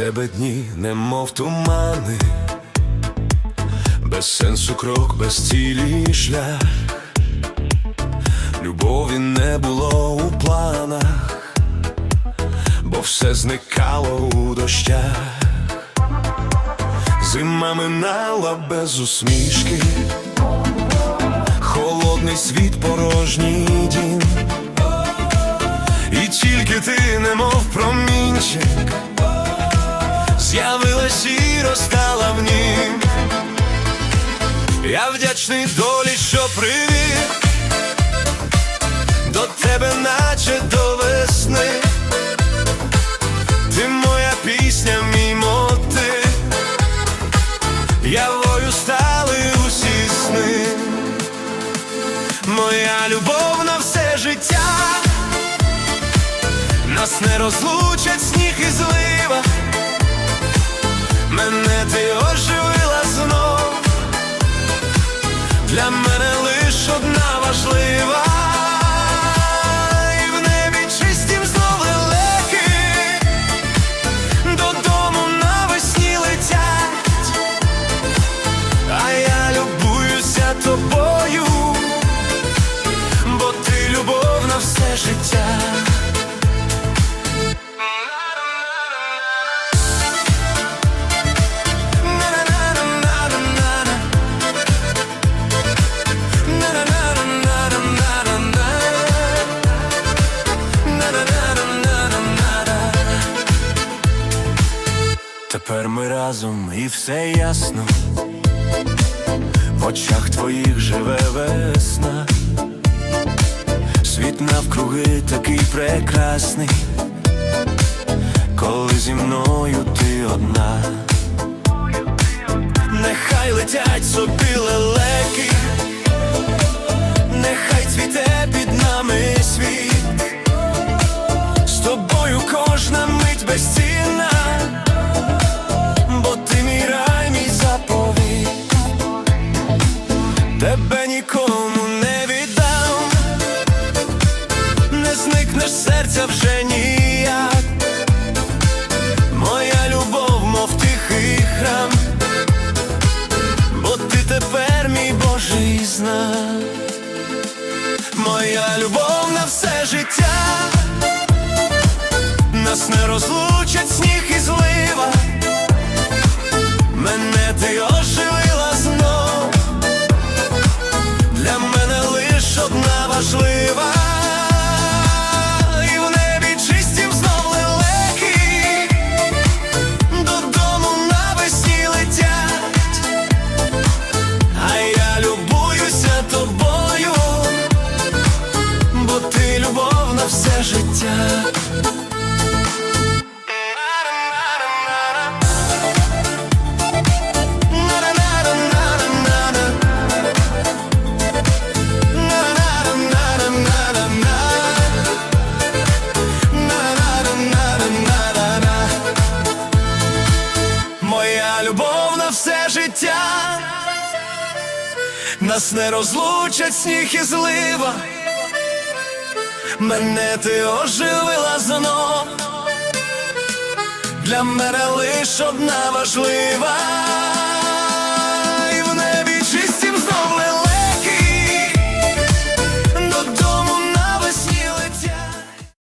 тебе дні, немов тумани, без сенсу крок, без цілі шлях, любові не було у планах, бо все зникало у дощах, зима минала без усмішки, холодний світ, порожній дім. Я вдячний долі, що привів до тебе, наче до весни. Ти моя пісня, мій мотив, явою стали усі сни. Моя любов на все життя. Нас не розлучать сніг і злива, мене ти оживила для мене лиш одна важлива, Тепер ми разом і все ясно. В очах твоїх живе весна. Світ навкруги такий прекрасний, коли зі мною ти одна. Нехай летять собі лелеки, нехай цвіте під нами світ, серця вже ніяк. Моя любов, мов тихий храм, бо ти тепер мій Божий знак, моя любов на все життя, нас не розлучать сніг любов на все життя, нас не розлучать сніг і злива, мене ти оживила знов, для мене лиш одна важлива.